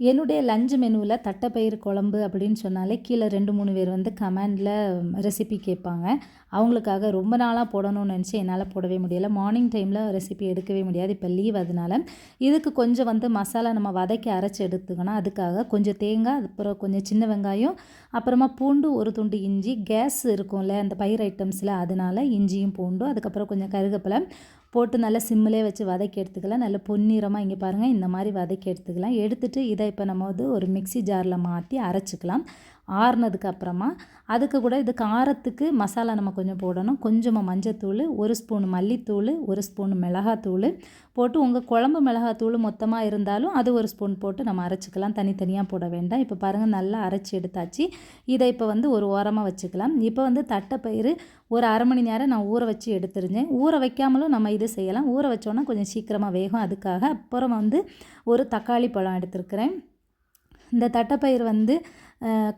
என்னுடைய லஞ்ச் மெனுவில் தட்டைப்பயிறு குழம்பு அப்படின்னு சொன்னாலே கீழே ரெண்டு மூணு பேர் வந்து கமெண்டில் ரெசிபி கேட்பாங்க. அவங்களுக்காக ரொம்ப நாளாக போடணும்னு நினச்சி என்னால் போடவே முடியலை. மார்னிங் டைமில் ரெசிபி எடுக்கவே முடியாது. இப்போ லீவ் அதனால. இதுக்கு கொஞ்சம் வந்து மசாலா நம்ம வதக்கி அரைச்சி எடுத்துக்கணும். அதுக்காக கொஞ்சம் தேங்காய் அப்புறம் கொஞ்சம் சின்ன வெங்காயம் அப்புறமா பூண்டு ஒரு துண்டு இஞ்சி கேஸ் இருக்கும்ல அந்த பயிர் ஐட்டம்ஸில் அதனால இஞ்சியும் பூண்டும் அதுக்கப்புறம் கொஞ்சம் கருகப்பிலை போட்டு நல்லா சிம்மிலே வச்சு வதக்கி எடுத்துக்கலாம். நல்லா பொன்னிறமாக இங்கே பாருங்கள் இந்த மாதிரி வதக்கி எடுத்துக்கலாம். எடுத்துகிட்டு இதை இப்போ நம்ம வந்து ஒரு மிக்சி ஜாரில் மாற்றி அரைச்சிக்கலாம். ஆறுனதுக்கு அப்புறமா அதுக்கு கூட இது காரத்துக்கு மசாலா நம்ம கொஞ்சம் போடணும். கொஞ்சமாக மஞ்சத்தூள் ஒரு ஸ்பூன் மல்லித்தூள் ஒரு ஸ்பூன் மிளகாத்தூள் போட்டு உங்கள் குழம்பு மிளகாத்தூள் மொத்தமாக இருந்தாலும் அது ஒரு ஸ்பூன் போட்டு நம்ம அரைச்சிக்கலாம். தனித்தனியாக போட வேண்டாம். இப்போ பாருங்கள் நல்லா அரைச்சி எடுத்தாச்சு. இதை இப்போ வந்து ஒரு ஓரமாக வச்சுக்கலாம். இப்போ வந்து தட்டைப்பயிறு ஒரு அரை மணி நேரம் நான் ஊற வச்சு எடுத்துருந்தேன். ஊற வைக்காமலும் நம்ம இது செய்யலாம். ஊற வச்சோன்னா கொஞ்சம் சீக்கிரமாக வேகும். அதுக்காக அப்புறம் வந்து ஒரு தக்காளி பழம் எடுத்திருக்கிறேன். இந்த தட்டைப்பயிறு வந்து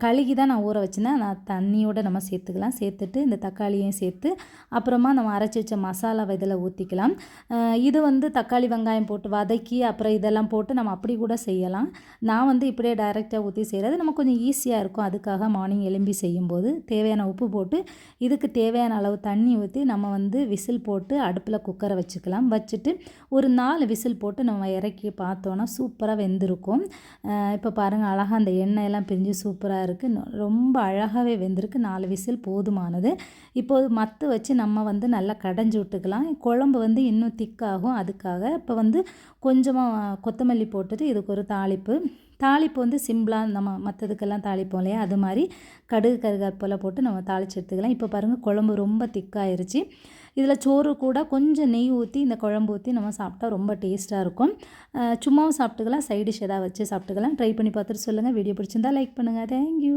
கழுகி தான் நான் ஊற வச்சுருந்தேன். நான் தண்ணியோடு நம்ம சேர்த்துக்கலாம். சேர்த்துட்டு இந்த தக்காளியையும் சேர்த்து அப்புறமா நம்ம அரைச்சி வச்ச மசாலாவை இதில் ஊற்றிக்கலாம் இது வந்து தக்காளி வெங்காயம் போட்டு வதக்கி அப்புறம் இதெல்லாம் போட்டு நம்ம அப்படி கூட செய்யலாம். நான் வந்து இப்படியே டைரெக்டாக ஊற்றி செய்கிறது நம்ம கொஞ்சம் ஈஸியாக இருக்கும். அதுக்காக மார்னிங் எலும்பி செய்யும்போது தேவையான உப்பு போட்டு இதுக்கு தேவையான அளவு தண்ணி ஊற்றி நம்ம வந்து விசில் போட்டு அடுப்பில் குக்கரை வச்சுக்கலாம். வச்சுட்டு ஒரு நாலு விசில் போட்டு நம்ம இறக்கி பார்த்தோன்னா சூப்பராக வெந்திருக்கும். இப்போ பாருங்கள் அழகாக அந்த எண்ணெயெல்லாம் பிரிஞ்சு சூப் சூப்பராக இருக்குது ரொம்ப அழகாகவே வெந்திருக்கு. நாலு விசில் போதுமானது. இப்போது மத்து வச்சு நம்ம வந்து நல்லா கடைஞ்சி விட்டுக்கலாம். குழம்பு வந்து இன்னும் திக்காகும். அதுக்காக இப்போ வந்து கொஞ்சமாக கொத்தமல்லி போட்டுட்டு இதுக்கு ஒரு தாளிப்பு. தாளிப்பு வந்து சிம்பிளாக நம்ம மற்றதுக்கெல்லாம் தாளிப்போம் இல்லையா? அது மாதிரி கடுகு கருகாப்பில் போட்டு நம்ம தாளித்து எடுத்துக்கலாம். இப்போ பாருங்கள் குழம்பு ரொம்ப திக்காயிருச்சு. இதில் சோறு கூட கொஞ்சம் நெய் ஊற்றி இந்த குழம்பு ஊற்றி நம்ம சாப்பிட்டா ரொம்ப டேஸ்ட்டாக இருக்கும். சும்மாவும் சாப்பிட்டுக்கலாம். சைடிஷ் எதாவது வச்சு சாப்பிட்டுக்கலாம். ட்ரை பண்ணி பார்த்துட்டு சொல்லுங்கள் வீடியோ பிடிச்சிருந்தா லைக் பண்ணுங்கள் தேங்க்யூ